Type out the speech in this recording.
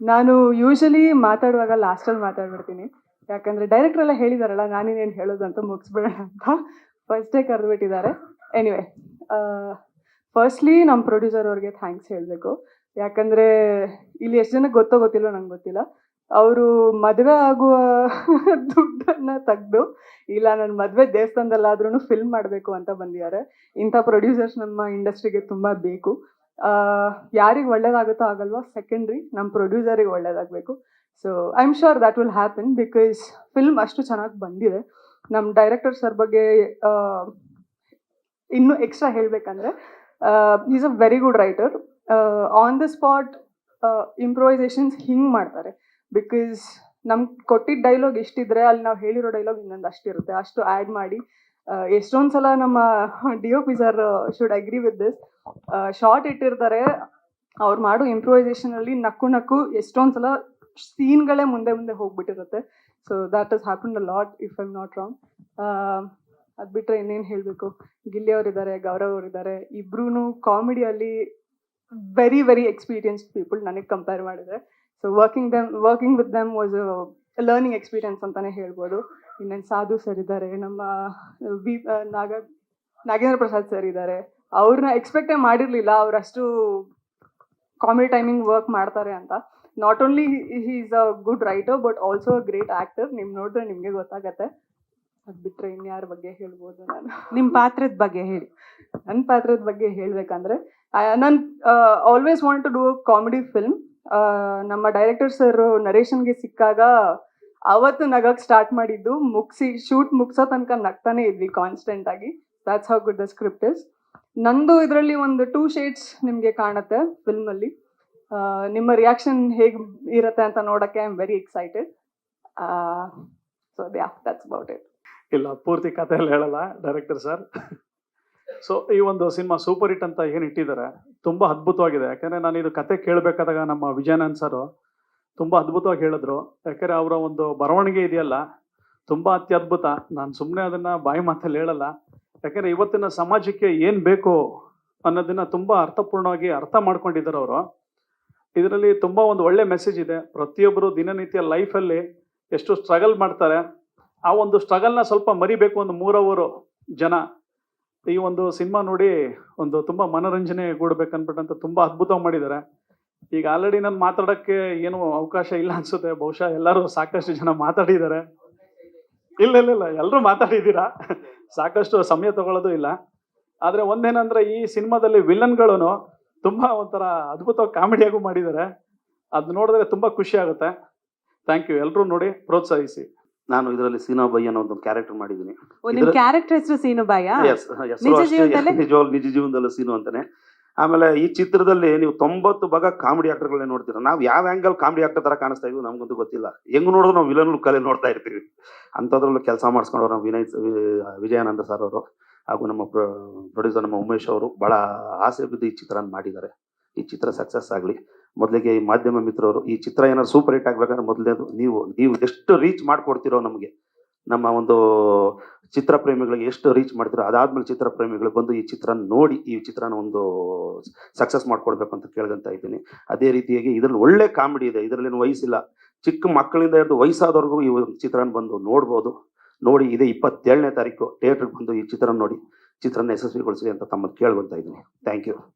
ನಾನು ಯೂಶಲಿ ಮಾತಾಡುವಾಗ ಲಾಸ್ಟಲ್ಲಿ ಮಾತಾಡ್ಬಿಡ್ತೀನಿ. ಯಾಕಂದರೆ ಡೈರೆಕ್ಟ್ರೆಲ್ಲ ಹೇಳಿದಾರಲ್ಲ ನಾನೇನೇನು ಹೇಳೋದು ಅಂತ ಮುಗಿಸ್ಬಿಡೋಣ ಅಂತ. ಫಸ್ಟೇ ಕರೆದುಬಿಟ್ಟಿದ್ದಾರೆ. ಎನಿವೆ ಫಸ್ಟ್ಲಿ ನಮ್ಮ ಪ್ರೊಡ್ಯೂಸರ್ ಅವ್ರಿಗೆ ಥ್ಯಾಂಕ್ಸ್ ಹೇಳಬೇಕು. ಯಾಕಂದ್ರೆ ಇಲ್ಲಿ ಎಷ್ಟು ಜನಕ್ಕೆ ಗೊತ್ತೋ ಗೊತ್ತಿಲ್ಲೋ ನಂಗೆ ಗೊತ್ತಿಲ್ಲ. ಅವರು ಮದುವೆ ಆಗುವ ದುಡ್ಡನ್ನ ತೆಗೆದು, ಇಲ್ಲ ನನ್ನ ಮದುವೆ ದೇವಸ್ಥಾನದಲ್ಲಾದ್ರೂ ಫಿಲ್ಮ್ ಮಾಡಬೇಕು ಅಂತ ಬಂದಿದ್ದಾರೆ. ಇಂಥ ಪ್ರೊಡ್ಯೂಸರ್ಸ್ ನಮ್ಮ ಇಂಡಸ್ಟ್ರಿಗೆ ತುಂಬ ಬೇಕು. ಯಾರಿಗೆ ಒಳ್ಳೇದಾಗುತ್ತೋ ಆಗಲ್ವೋ ಸೆಕೆಂಡ್ರಿ ನಮ್ಮ ಪ್ರೊಡ್ಯೂಸರಿಗೆ ಒಳ್ಳೇದಾಗಬೇಕು. So I am sure that will happen because film ಅಷ್ಟು ಚೆನ್ನಾಗಿ ಬಂದಿದೆ. ನಮ್ಮ ಡೈರೆಕ್ಟರ್ ಸರ್ ಬಗ್ಗೆ ಇನ್ನು ಎಕ್ಸ್ಟ್ರಾ ಹೇಳಬೇಕಂದ್ರೆ is a very good writer on the spot improvisations ಹಿಂಗೆ ಮಾಡ್ತಾರೆ. ಬಿಕಾಸ್ ನಮ್ಗೆ ಕೊಟ್ಟಿದ್ದ ಡೈಲಾಗ್ ಎಷ್ಟಿದ್ರೆ ಅಲ್ಲಿ ನಾವು ಹೇಳಿರೋ ಡೈಲಾಗ್ ಇನ್ನೊಂದು ಅಷ್ಟಿರುತ್ತೆ. ಅಷ್ಟು ಆ್ಯಡ್ ಮಾಡಿ ಎಷ್ಟೊಂದ್ ಸಲ ನಮ್ಮ D P sir should agree with this short ಇಟ್ಟಿರ್ತಾರೆ. ಅವ್ರು ಮಾಡೋ ಇಂಪ್ರೂವೈಸೇಷನ್ ಅಲ್ಲಿ ನಕ್ಕು ನಕ್ಕು ಎಷ್ಟೊಂದ್ ಸಲ ಸೀನ್ಗಳೇ ಮುಂದೆ ಮುಂದೆ ಹೋಗ್ಬಿಟ್ಟಿರುತ್ತೆ. So that is happen a lot if I'm not wrong ಅದು ಬಿಟ್ಟರೆ ಇನ್ನೇನು ಹೇಳಬೇಕು? ಗಿಲ್ಲಿ ಅವರಿದ್ದಾರೆ, ಗೌರವ್ ಅವರಿದ್ದಾರೆ. ಇಬ್ರು ಕಾಮಿಡಿಯಲ್ಲಿ ವೆರಿ ವೆರಿ ಎಕ್ಸ್ಪೀರಿಯನ್ಸ್ಡ್ ಪೀಪಲ್ ನನಗೆ ಕಂಪೇರ್ ಮಾಡಿದ್ರೆ. So working them working with them was learning experience ಅಂತಾನೆ ಹೇಳ್ಬೋದು. ಇನ್ನೇನು ಸಾಧು ಸರ್ ಇದ್ದಾರೆ ನಮ್ಮ ವಿ ನಾಗ ನಾಗೇಂದ್ರ ಪ್ರಸಾದ್ ಸರ್ ಇದ್ದಾರೆ. ಅವ್ರನ್ನ ಎಕ್ಸ್ಪೆಕ್ಟೇ ಮಾಡಿರಲಿಲ್ಲ ಅವರಷ್ಟು ಕಾಮಿಡಿ ಟೈಮಿಂಗ್ ವರ್ಕ್ ಮಾಡ್ತಾರೆ ಅಂತ. Not only he is a good writer but also a great actor ನಿಮ್ ನೋಡಿದ್ರೆ ನಿಮಗೆ ಗೊತ್ತಾಗತ್ತೆ. ಅದು ಬಿಟ್ಟರೆ ಇನ್ಯಾರ ಬಗ್ಗೆ ಹೇಳ್ಬೋದು ನಾನು? ನಿಮ್ಮ ಪಾತ್ರದ ಬಗ್ಗೆ ಹೇಳಿ. ನನ್ನ ಪಾತ್ರದ ಬಗ್ಗೆ ಹೇಳಬೇಕಂದ್ರೆ ನಾನು always want to do comedy film ನಮ್ಮ ಡೈರೆಕ್ಟರ್ ಸರ್ ನರೇಶನ್ಗೆ ಸಿಕ್ಕಾಗ ಅವತ್ತು ನಗಕ್ ಸ್ಟಾರ್ಟ್ ಮಾಡಿದ್ದು ಮುಗಿಸಿ ಶೂಟ್ ಮುಗಿಸೋ ತನಕ ನಗ್ತಾನೆ ಇದ್ವಿ ಕಾನ್ಸ್ಟೆಂಟ್ ಆಗಿ. That's how good the script is ನಂದು ಇದರಲ್ಲಿ ಒಂದು ಟೂ ಶೇಡ್ಸ್ ನಿಮಗೆ ಕಾಣುತ್ತೆ ಫಿಲ್ಮಲ್ಲಿ ನಿಮ್ಮ ರಿಯಾಕ್ಷನ್ ಹೇಗೆ ಇರುತ್ತೆ ಅಂತ ನೋಡೋಕ್ಕೆ I am very excited so that's about it ಇಲ್ಲ, ಪೂರ್ತಿ ಕಥೆ ಎಲ್ಲ ಹೇಳಲ್ಲ ಡೈರೆಕ್ಟರ್ ಸರ್ ಸೊ ಈ ಒಂದು ಸಿನಿಮಾ ಸೂಪರ್ ಹಿಟ್ ಅಂತ ಏನು ಇಟ್ಟಿದ್ದಾರೆ, ತುಂಬ ಅದ್ಭುತವಾಗಿದೆ. ಯಾಕಂದರೆ ನಾನು ಇದು ಕತೆ ಕೇಳಬೇಕಾದಾಗ ನಮ್ಮ ವಿಜಯನಂದ್ ಸರ್ ತುಂಬ ಅದ್ಭುತವಾಗಿ ಹೇಳಿದ್ರು. ಯಾಕಂದರೆ ಅವರ ಒಂದು ಬರವಣಿಗೆ ಇದೆಯಲ್ಲ, ತುಂಬ ಅತ್ಯದ್ಭುತ. ನಾನು ಸುಮ್ಮನೆ ಅದನ್ನು ಬಾಯಿ ಮಾತಲ್ಲಿ ಹೇಳಲ್ಲ. ಯಾಕಂದರೆ ಇವತ್ತಿನ ಸಮಾಜಕ್ಕೆ ಏನು ಬೇಕು ಅನ್ನೋದನ್ನ ತುಂಬ ಅರ್ಥಪೂರ್ಣವಾಗಿ ಅರ್ಥ ಮಾಡ್ಕೊಂಡಿದ್ದಾರೆ ಅವರು. ಇದರಲ್ಲಿ ತುಂಬ ಒಂದು ಒಳ್ಳೆ ಮೆಸೇಜ್ ಇದೆ. ಪ್ರತಿಯೊಬ್ಬರು ದಿನನಿತ್ಯ ಲೈಫಲ್ಲಿ ಎಷ್ಟು ಸ್ಟ್ರಗಲ್ ಮಾಡ್ತಾರೆ, ಆ ಒಂದು ಸ್ಟ್ರಗಲ್ನ ಸ್ವಲ್ಪ ಮರಿಬೇಕು ಒಂದು ಮೂರವರು ಜನ. ಈ ಒಂದು ಸಿನಿಮಾ ನೋಡಿ ಒಂದು ತುಂಬ ಮನೋರಂಜನೆ ಗೂಡ್ಬೇಕನ್ಬಿಟ್ಟಂತ ತುಂಬ ಅದ್ಭುತವಾಗಿ ಮಾಡಿದ್ದಾರೆ. ಈಗ ಆಲ್ರೆಡಿ ನಾನು ಮಾತಾಡೋಕ್ಕೆ ಏನು ಅವಕಾಶ ಇಲ್ಲ ಅನ್ಸುತ್ತೆ. ಬಹುಶಃ ಎಲ್ಲರೂ ಸಾಕಷ್ಟು ಜನ ಮಾತಾಡಿದ್ದಾರೆ. ಇಲ್ಲ ಇಲ್ಲ ಇಲ್ಲ ಎಲ್ಲರೂ ಮಾತಾಡಿದ್ದೀರಾ? ಸಾಕಷ್ಟು ಸಮಯ ತಗೊಳ್ಳೋದು ಇಲ್ಲ. ಆದರೆ ಒಂದೇನಂದ್ರೆ ಈ ಸಿನಿಮಾದಲ್ಲಿ ವಿಲನ್ಗಳು ತುಂಬ ಒಂಥರ ಅದ್ಭುತ ಕಾಮಿಡಿಯಾಗೂ ಮಾಡಿದ್ದಾರೆ. ಅದು ನೋಡಿದ್ರೆ ತುಂಬ ಖುಷಿ ಆಗುತ್ತೆ. ಥ್ಯಾಂಕ್ ಯು ಎಲ್ಲರೂ ನೋಡಿ ಪ್ರೋತ್ಸಾಹಿಸಿ. ನಾನು ಇದರಲ್ಲಿ ಸೀನಾಬಾಯಿ ಬೈ ಅನ್ನೋ ಒಂದು ಕ್ಯಾರೆಕ್ಟರ್ ಮಾಡಿದ್ದೀನಿ. ಕ್ಯಾರೆಕ್ಟರ್ ಹೆಸರು ಸೀನು ಬಾಯ? Yes, ಹೆಸರು ನಿಜ ಜೀವನದಲ್ಲೇ? ಜೀವನದಲ್ಲಿ? ನಿಜ ಜೀವನದಲ್ಲೂ ಸೀನು ಅಂತಾನೆ. ಆಮೇಲೆ ಈ ಚಿತ್ರದಲ್ಲಿ ನೀವು ತೊಂಬತ್ತು ಭಾಗ ಕಾಮಿಡಿ ಆಕ್ಟರ್ಗಳೇ ನೋಡ್ತೀರ? ನಾವು ಯಾವ ಆ್ಯಂಗಲ್ ಕಾಮಿಡಿ ಆಕ್ಟರ್ ಥರ ಕಾಣಿಸ್ತಾ ಇದೀವಿ ನಮ್ಗಂತೂ ಗೊತ್ತಿಲ್ಲ. ಹೆಂಗ್ ನೋಡಿದ್ರು ನಾವು ವಿಲನ್ ಕಲೆ ನೋಡ್ತಾ ಇರ್ತೀವಿ. ಅಂಥದ್ರಲ್ಲೂ ಕೆಲಸ ಮಾಡಿಸ್ಕೊಂಡವ್ರು ನಮ್ಮ ವಿನಯ್ ವಿಜಯಾನಂದ ಸರ್ ಅವರು ಹಾಗೂ ನಮ್ಮ ಪ್ರೊಡ್ಯೂಸರ್ ನಮ್ಮ ಉಮೇಶ್ ಅವರು ಬಹಳ ಆಸೆ ಬಿದ್ದು ಈ ಚಿತ್ರನ ಮಾಡಿದ್ದಾರೆ. ಈ ಚಿತ್ರ ಸಕ್ಸಸ್ ಆಗಲಿ. ಮೊದಲಿಗೆ ಈ ಮಾಧ್ಯಮ ಮಿತ್ರರು ಈ ಚಿತ್ರ ಏನಾದ್ರು ಸೂಪರ್ ಹಿಟ್ ಆಗ್ಬೇಕಾದ್ರೆ ಮೊದಲನೇದು ನೀವು ನೀವು ಎಷ್ಟು ರೀಚ್ ಮಾಡಿಕೊಡ್ತಿರೋ ನಮಗೆ. ನಮ್ಮ ಒಂದು ಚಿತ್ರ ಪ್ರೇಮಿಗಳಿಗೆ ಎಷ್ಟು ರೀಚ್ ಮಾಡ್ತೀರೋ ಅದಾದ್ಮೇಲೆ ಚಿತ್ರ ಪ್ರೇಮಿಗಳು ಬಂದು ಈ ಚಿತ್ರ ನೋಡಿ, ಈ ಚಿತ್ರನ ಒಂದು ಸಕ್ಸಸ್ ಮಾಡ್ಕೊಡ್ಬೇಕು ಅಂತ ಕೇಳ್ಕೊಂತ ಇದ್ದೀನಿ. ಅದೇ ರೀತಿಯಾಗಿ ಇದ್ರಲ್ಲಿ ಒಳ್ಳೆ ಕಾಮಿಡಿ ಇದೆ. ಇದರಲ್ಲಿ ವಯಸ್ಸಿಲ್ಲ. ಚಿಕ್ಕ ಮಕ್ಕಳಿಂದ ಹಿಡಿದು ವಯಸ್ಸಾದವ್ರಿಗೂ ಈ ಚಿತ್ರನ ಬಂದು ನೋಡ್ಬೋದು. ನೋಡಿ, ಇದೇ ಇಪ್ಪತ್ತೇಳನೇ ತಾರೀಕು. ಥಿಯೇಟ್ರಿಗೆ ಬಂದು ಈ ಚಿತ್ರ ನೋಡಿ, ಚಿತ್ರನ ಯಶಸ್ವಿಗೊಳಿಸಿ ಅಂತ ತಮ್ಮ ಕೇಳ್ಕೊಳ್ತಾ ಇದ್ದೀನಿ. Thank you